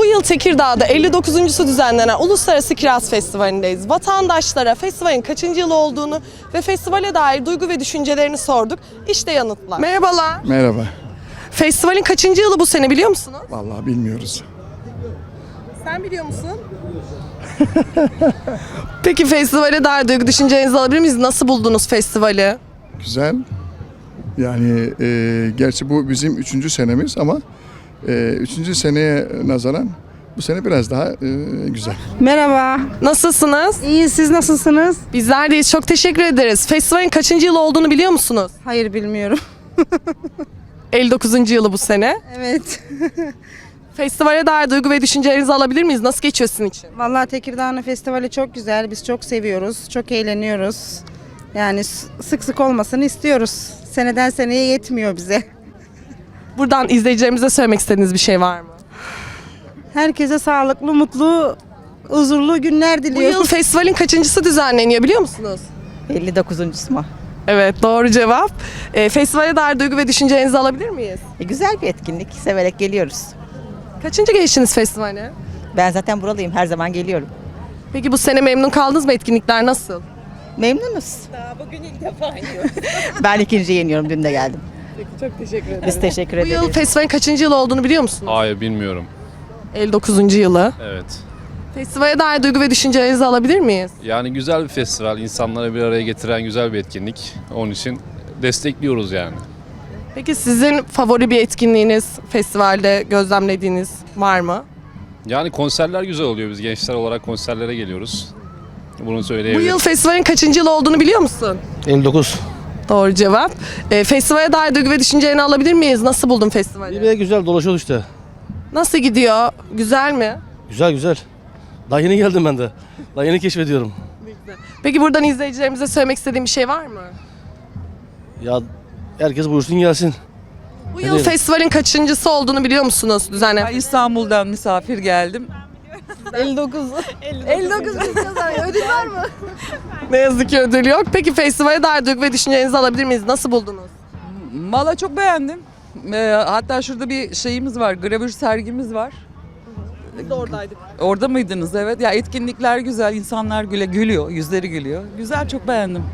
Bu yıl Tekirdağ'da 59.sü düzenlenen Uluslararası Kiraz Festivali'ndeyiz. Vatandaşlara festivalin kaçıncı yılı olduğunu ve festivale dair duygu ve düşüncelerini sorduk. İşte yanıtlar. Merhabalar. Merhaba. Festivalin kaçıncı yılı bu sene biliyor musunuz? Vallahi bilmiyoruz. Sen biliyor musun? Peki festivale dair duygu düşüncelerinizi alabilir miyiz? Nasıl buldunuz festivali? Güzel. Yani e, gerçi bu bizim üçüncü senemiz ama üçüncü seneye nazaran bu sene biraz daha e, güzel. Merhaba. Nasılsınız? İyi siz nasılsınız? Bizler deyiz. Çok teşekkür ederiz. Festivalin kaçıncı yılı olduğunu biliyor musunuz? Hayır bilmiyorum. 59. yılı bu sene. Evet. Festivale dair duygu ve düşüncelerinizi alabilir miyiz? Nasıl geçiyor sizin için? Vallahi Tekirdağ'ın festivali çok güzel. Biz çok seviyoruz. Çok eğleniyoruz. Yani sık sık olmasını istiyoruz. Seneden seneye yetmiyor bize. Buradan izleyicilerimize söylemek istediğiniz bir şey var mı? Herkese sağlıklı, mutlu, huzurlu günler Bu yıl diliyorum. festivalin kaçıncısı düzenleniyor biliyor musunuz? 59. mu? Evet doğru cevap. E, festivale dair duygu ve düşüncelerinizi alabilir miyiz? E, güzel bir etkinlik. Severek geliyoruz. Kaçıncı gelişiniz festivale? Ben zaten buralıyım. Her zaman geliyorum. Peki bu sene memnun kaldınız mı? Etkinlikler nasıl? Memnunuz. bugün ilk defa ben ikinci yeniyorum. Dün de geldim. Çok teşekkür ederim. Biz teşekkür Bu ederiz. yıl festivalin kaçıncı yılı olduğunu biliyor musunuz? Hayır bilmiyorum. 59. yılı. Evet. Festivale dair duygu ve düşüncelerinizi alabilir miyiz? Yani güzel bir festival. insanları bir araya getiren güzel bir etkinlik. Onun için destekliyoruz yani. Peki sizin favori bir etkinliğiniz festivalde gözlemlediğiniz var mı? Yani konserler güzel oluyor. Biz gençler olarak konserlere geliyoruz. Bunu Bu söyleyebilirim. yıl festivalin kaçıncı yılı olduğunu biliyor musun? 59. Doğru cevap. E, festivale dair duygu ve düşüncelerini alabilir miyiz? Nasıl buldun festivali? Bir de güzel dolaşıyoruz işte. Nasıl gidiyor? Güzel mi? Güzel güzel. Daha yeni geldim ben de. Daha yeni keşfediyorum. Peki buradan izleyicilerimize söylemek istediğin bir şey var mı? Ya herkes buyursun gelsin. Bu yıl festivalin kaçıncısı olduğunu biliyor musunuz düzenlenen? İstanbul'dan misafir geldim. 59. 59 ödül var mı? ne yazık ki ödül yok. Peki festivale dair duygu ve düşüncelerinizi alabilir miyiz? Nasıl buldunuz? Valla çok beğendim. Ee, hatta şurada bir şeyimiz var, gravür sergimiz var. Biz de oradaydık. Orada mıydınız? Evet. Ya etkinlikler güzel, insanlar güle gülüyor, yüzleri gülüyor. Güzel, çok beğendim.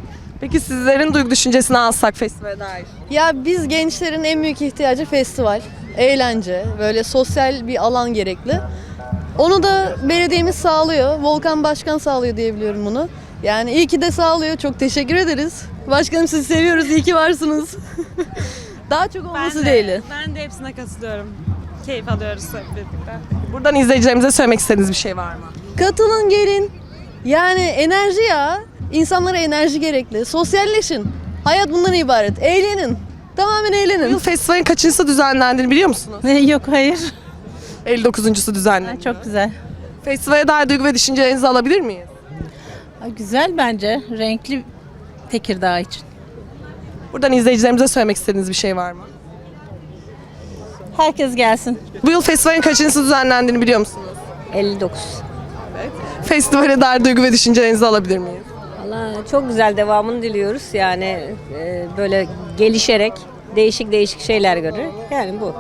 Peki sizlerin duygu düşüncesini alsak festivale dair? Ya biz gençlerin en büyük ihtiyacı festival, eğlence, böyle sosyal bir alan gerekli. Onu da belediyemiz sağlıyor. Volkan Başkan sağlıyor diye biliyorum bunu. Yani iyi ki de sağlıyor. Çok teşekkür ederiz. Başkanım sizi seviyoruz. İyi ki varsınız. Daha çok olması ben de, değil. Ben de hepsine katılıyorum. Keyif alıyoruz hep birlikte. Buradan izleyicilerimize söylemek istediğiniz bir şey var mı? Katılın gelin. Yani enerji ya. İnsanlara enerji gerekli. Sosyalleşin. Hayat bundan ibaret. Eğlenin. Tamamen Bu eğlenin. yıl festivalin kaçıncısı düzenlendiğini biliyor musunuz? Yok hayır. 59.sü düzenleniyor. Çok güzel. Festivale dair duygu ve düşüncelerinizi alabilir miyiz? Güzel bence. Renkli Tekirdağ için. Buradan izleyicilerimize söylemek istediğiniz bir şey var mı? Herkes gelsin. Bu yıl festivalin kaçıncısı düzenlendiğini biliyor musunuz? 59. Festivale dair duygu ve düşüncelerinizi alabilir miyiz? Valla çok güzel devamını diliyoruz. Yani e, böyle gelişerek değişik değişik şeyler görür. Yani bu.